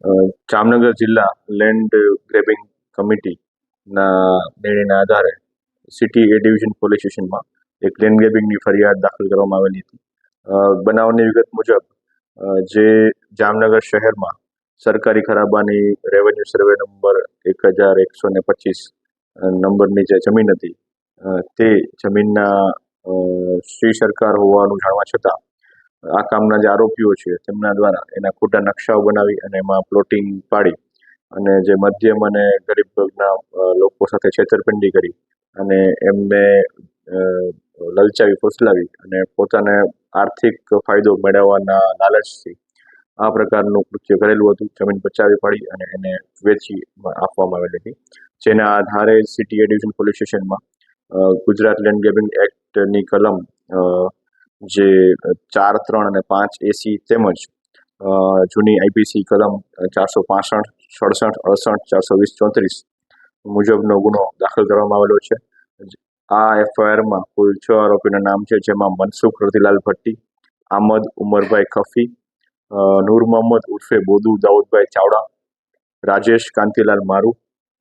જામનગર જિલ્લા land grabbing કમિટીના નિર્ણયના આધારે સિટી એ ડિવિઝન પોલીસ સ્ટેશનમાં એક લેન્ડ ગ્રેબિંગની ફરિયાદ દાખલ કરવામાં આવેલી હતી. બનાવની વિગત મુજબ જે જામનગર શહેરમાં સરકારી ખરાબાની રેવન્યુ સર્વે નંબર એક હજાર એકસો ને પચીસ નંબરની જે જમીન હતી તે જમીનના શ્રી સરકાર હોવાનું જાણવા છતાં આ કામના જે આરોપીઓ છે, તેમના દ્વારા એના ખોટા નકશાઓ બનાવી અને એમાં પ્લોટિંગ પાડી અને જે મધ્યમ અને ગરીબ વર્ગના લોકો સાથે છેતરપિંડી કરી અને એમને લલચાવી, ફોસલાવી અને પોતાને આર્થિક ફાયદો મેળવવાના લાલચથી આ પ્રકારનું કૃત્ય કરેલું હતું. જમીન બચાવી પાડી અને એને વેચી આપવામાં આવેલી હતી. જેના આધારે સિટી એ પોલીસ સ્ટેશનમાં ગુજરાત લેન્ડ ગ્રેબિંગ એક્ટની કલમ જે ચાર, ત્રણ અને પાંચ એસી તેમજ જૂની આઈપીસી કલમ ચારસો પાસઠ, સડસઠ, અડસઠ, ચારસો વીસ, ચોત્રીસ મુજબનો ગુનો દાખલ કરવામાં આવેલો છે. આ એફઆઈઆરમાં કુલ છ આરોપીના નામ છે, જેમાં મનસુખ રતિલાલ ભટ્ટી, આમદ ઉમરભાઈ ખફી નૂર મોહમ્મદ ઉર્ફે બોદુ દાઉદભાઈ ચાવડા, રાજેશ કાંતિલાલ મારુ,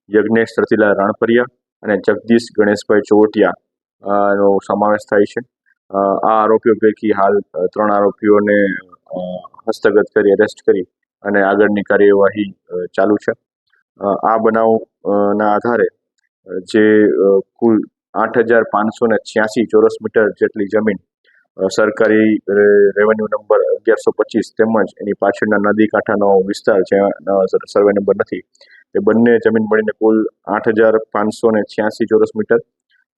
યજ્ઞેશ રતિલાલ રણપરિયા અને જગદીશ ગણેશભાઈ ચોવટિયા નો સમાવેશ થાય છે. આ આરોપીઓ પૈકી હાલ ત્રણ આરોપીઓને હસ્તગત કરી અરેસ્ટ કરી અને આગળની કાર્યવાહી ચાલુ છે. આ બનાવ ના આધારે જે કુલ આઠ હજાર પાંચસો ને છ્યાસી ચોરસ મીટર જેટલી જમીન સરકારી રેવન્યુ નંબર અગિયારસો પચીસ તેમજ એની પાછળના નદી કાંઠાનો વિસ્તાર જ્યાં સર્વે નંબર નથી. એ બંને જમીન મળીને કુલ આઠ હજાર પાંચસો ને છ્યાસી ચોરસ મીટર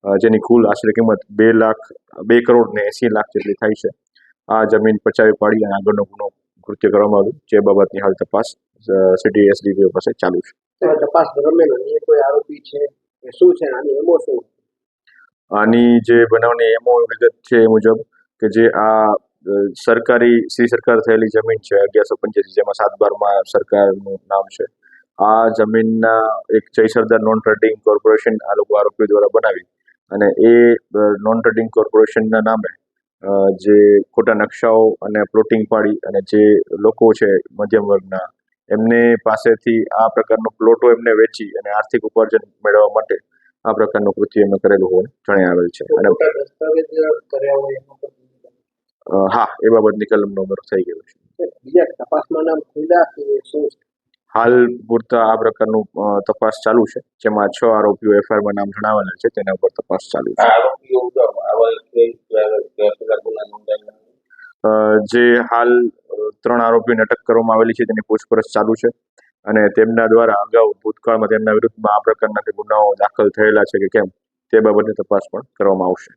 જેની કુલ આશરે કિંમત બે લાખ બે કરોડ ને એસી લાખ જેટલી થાય છે. આ જમીન પચાવી પાડી અને આગળનો ગુનો કૃત્ય કરવામાં આવ્યું. જે બાબતની હાલ તપાસ સિટી એસડીપીઓ પાસે ચાલુ છે. તપાસ દરમિયાન કોઈ આરોપી છે? કે શું છે? આની એમો શું? આની જે બનાવની એમો વિગત છે એ મુજબ કે જે આ સરકારી શ્રી સરકાર થયેલી જમીન છે અગિયારસો પંચ્યાસી જેમાં સાત બારમાં સરકારનું નામ છે. આ જમીનના એક જય સરદાર નોન ટ્રેડિંગ કોર્પોરેશન આ લોકો આરોપીઓ દ્વારા બનાવી અને એ નોન ટ્રેડિંગ કોર્પોરેશનના નામે જે ખોટા નકશાઓ અને પ્લોટિંગ પાડી અને જે લોકો છે મધ્યમ વર્ગના એમને પાસેથી આ પ્રકારનો પ્લોટો એમને વેચી અને આર્થિક ઉપાર્જન મેળવવા માટે આ પ્રકારનું કૃત્ય એમને કરેલું હોવાનું જણાઈ આવેલ છે. અને હા એ બાબતની કલમ અમર થઈ ગયો છે. બીજા તપાસમાં નામ ખુલ્લા કે શું? છે? હાલ પૂરતા આ પ્રકારનું તપાસ ચાલુ છે જેમાં છ આરોપીઓ એફઆઈઆરમાં નામ જણાવેલા છે તેના ઉપર તપાસ ચાલુ છે. જે હાલ ત્રણ આરોપીઓને અટક કરવામાં આવેલી છે તેની પૂછપરછ ચાલુ છે. અને તેમના દ્વારા અગાઉ ભૂતકાળમાં તેમના વિરુદ્ધમાં આ પ્રકારના ગુનાઓ દાખલ થયેલા છે કે કેમ તે બાબતની તપાસ પણ કરવામાં આવશે.